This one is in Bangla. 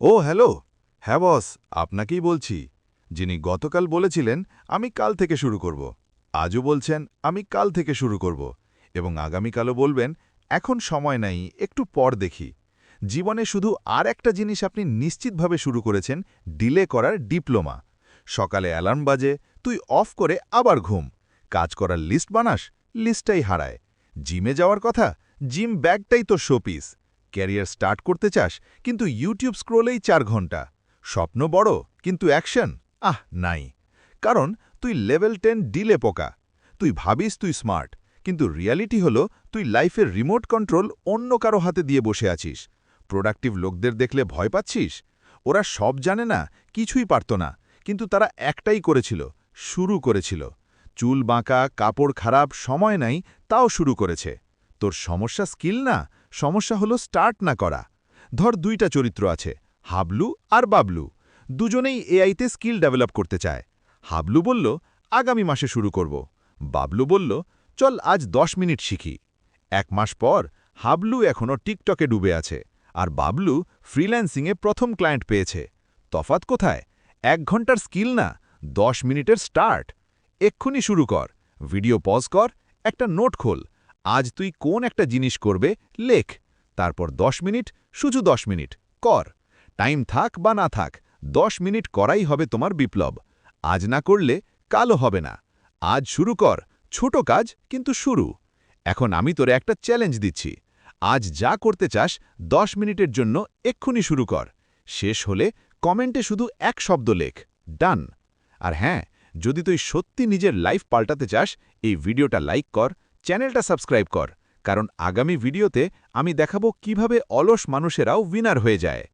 ও, হ্যালো। হ্যাঁ বস, আপনাকেই বলছি। যিনি গতকাল বলেছিলেন, আমি কাল থেকে শুরু করব। আজও বলছেন, আমি কাল থেকে শুরু করব। এবং আগামীকালও বলবেন, এখন সময় নাই, একটু পর দেখি। জীবনে শুধু আর একটা জিনিস আপনি নিশ্চিতভাবে শুরু করেছেন, ডিলে করার ডিপ্লোমা। সকালে অ্যালার্ম বাজে, তুই অফ করে আবার ঘুম। কাজ করার লিস্ট বানাস, লিস্টটাই হারায়। জিমে যাওয়ার কথা, জিম ব্যাগটাই তো শোপিস। ক্যারিয়ার স্টার্ট করতে চাস, কিন্তু ইউটিউব স্ক্রোলেই চার ঘণ্টা। স্বপ্ন বড়, কিন্তু অ্যাকশন? আহ, নাই। কারণ তুই লেভেল টেন ডিলে পোকা। তুই ভাবিস তুই স্মার্ট, কিন্তু রিয়ালিটি হলো তুই লাইফের রিমোট কন্ট্রোল অন্য কারও হাতে দিয়ে বসে আছিস। প্রোডাক্টিভ লোকদের দেখলে ভয় পাচ্ছিস? ওরা সব জানে না, কিছুই পারত না, কিন্তু তারা একটাই করেছিল, শুরু করেছিল। চুল বাঁকা, কাপড় খারাপ, সময় নাই, তাও শুরু করেছে। তোর সমস্যা স্কিল না? সমস্যা হলো স্টার্ট না করা। ধর দুইটা চরিত্র আছে, হাবলু আর বাবলু। দুজনেই এআইতে স্কিল ডেভেলপ করতে চায়। হাবলু বলল, আগামী মাসে শুরু করব। বাবলু বলল, চল আজ দশ মিনিট শিখি। এক মাস পর হাবলু এখনও টিকটকে ডুবে আছে আর বাবলু ফ্রিল্যান্সিংয়ে প্রথম ক্লায়েন্ট পেয়েছে। তফাত কোথায়? এক ঘণ্টার স্কিল না, দশ মিনিটের স্টার্ট। এক্ষুনি শুরু কর, ভিডিও পজ কর, একটা নোট খোল আজ তুই কোন একটা জিনিস করবে, লেখ। তারপর দশ মিনিট, শুধু দশ মিনিট, কর। টাইম থাক বা না থাক, দশ মিনিট করাই হবে তোমার বিপ্লব। আজ না করলে কালও হবে না। আজ শুরু কর, ছোট কাজ কিন্তু শুরু। এখন আমি তোরে একটা চ্যালেঞ্জ দিচ্ছি। আজ যা করতে চাস, দশ মিনিটের জন্য এক্ষুনি শুরু কর। শেষ হলে কমেন্টে শুধু এক শব্দ লেখ, ডান। আর হ্যাঁ যদি তুই সত্যি নিজের লাইফ পাল্টাতে চাস, এই ভিডিওটা লাইক কর চ্যানেলটা সাবস্ক্রাইব কর কারণ আগামী ভিডিওতে আমি দেখাবো কীভাবে অলস মানুষেরাও উইনার হয়ে যায়।